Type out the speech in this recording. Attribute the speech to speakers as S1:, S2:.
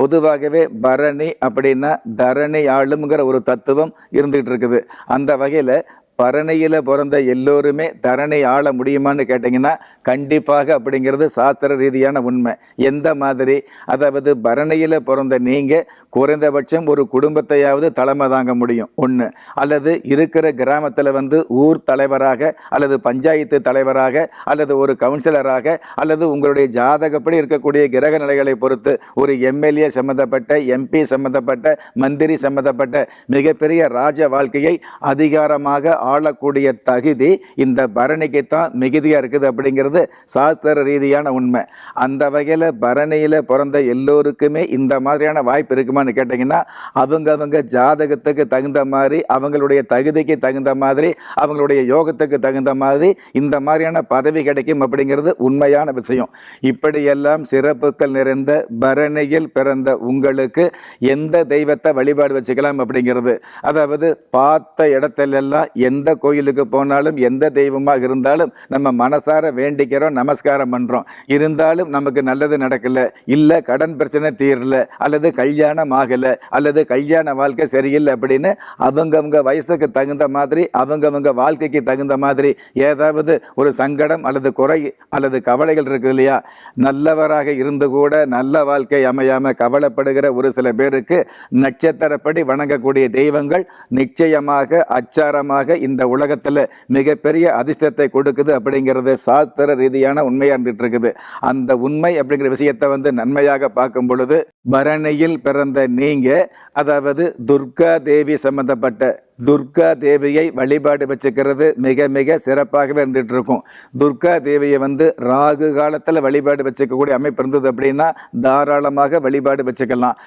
S1: பொதுவாகவே பரணி அப்படின்னா தரணி ஆளுங்கிற ஒரு தத்துவம் இருந்துகிட்டு இருக்குது. அந்த வகையில் பரணியில் பிறந்த எல்லோருமே தரணி ஆள முடியுமான்னு கேட்டிங்கன்னா கண்டிப்பாக அப்படிங்கிறது சாஸ்திர ரீதியான உண்மை. எந்த மாதிரி? அதாவது பரணியில் பிறந்த நீங்கள் குறைந்தபட்சம் ஒரு குடும்பத்தையாவது தலைமை தாங்க முடியும். ஒன்று அல்லது இருக்கிற கிராமத்தில் வந்து ஊர் தலைவராக அல்லது பஞ்சாயத்து தலைவராக அல்லது ஒரு கவுன்சிலராக அல்லது உங்களுடைய ஜாதகப்படி இருக்கக்கூடிய கிரக நிலைகளை பொறுத்து ஒரு எம்எல்ஏ சம்மந்தப்பட்ட எம்பி சம்மந்தப்பட்ட மந்திரி சம்மந்தப்பட்ட மிகப்பெரிய ராஜ வாழ்க்கையை அதிகாரமாக ஆளக்கூடிய தகுதி இந்த பரணிக்கு தான் மிகுதியாக இருக்குது அப்படிங்கிறது சாஸ்திர ரீதியான உண்மை. அந்த வகையில் பரணியில் பிறந்த எல்லோருக்குமே இந்த மாதிரியான வாய்ப்பு இருக்குமான்னு கேட்டிங்கன்னா அவங்க அவங்க ஜாதகத்துக்கு தகுந்த மாதிரி அவங்களுடைய தகுதிக்கு தகுந்த மாதிரி அவங்களுடைய யோகத்துக்கு தகுந்த மாதிரி இந்த மாதிரியான பதவி கிடைக்கும் அப்படிங்கிறது உண்மையான விஷயம். இப்படியெல்லாம் சிறப்புகள் நிறைந்த பரணியில் பிறந்த உங்களுக்கு எந்த தெய்வத்தை வழிபாடு வச்சுக்கலாம் அப்படிங்கிறது. அதாவது பார்த்த இடத்திலெல்லாம் எந்த எந்த கோயிலுக்கு போனாலும் எந்த தெய்வமாக இருந்தாலும் நம்ம மனசார வேண்டிக்கிறோம் நமஸ்காரம் பண்ணுறோம் இருந்தாலும் நமக்கு நல்லது நடக்கல இல்லை கடன் பிரச்சனை தீரல அல்லது கல்யாணம் ஆகலை அல்லது கல்யாண வாழ்க்கை சரியில்லை அப்படின்னு அவங்கவுங்க வயசுக்கு தகுந்த மாதிரி அவங்கவுங்க வாழ்க்கைக்கு தகுந்த மாதிரி ஏதாவது ஒரு சங்கடம் அல்லது குறை அல்லது கவலைகள் இருக்குது இல்லையா? நல்லவராக இருந்து கூட நல்ல வாழ்க்கை அமையாமல் கவலைப்படுகிற ஒரு சில பேருக்கு நட்சத்திரப்படி வணங்கக்கூடிய தெய்வங்கள் நிச்சயமாக அச்சாரமாக இந்த உலகத்தில் மிகப்பெரிய அதிர்ஷ்டத்தை கொடுக்குது அப்படிங்கிறது சாஸ்திர ரீதியான உண்மையாக இருந்துட்டு இருக்குது அந்த உண்மை அப்படிங்கிற விஷயத்தை வந்து நன்மையாக பார்க்கும் பொழுது பரணியில் பிறந்த நீங்க அதாவது துர்கா தேவி சம்பந்தப்பட்ட துர்கா தேவியை வழிபாடு வச்சுக்கிறது மிக மிக சிறப்பாகவே இருந்துட்டு இருக்கும் துர்கா தேவியை வந்து ராகு காலத்தில் வழிபாடு வச்சுக்கக்கூடிய அமைப்பு இருந்தது அப்படின்னா தாராளமாக வழிபாடு வச்சுக்கலாம்.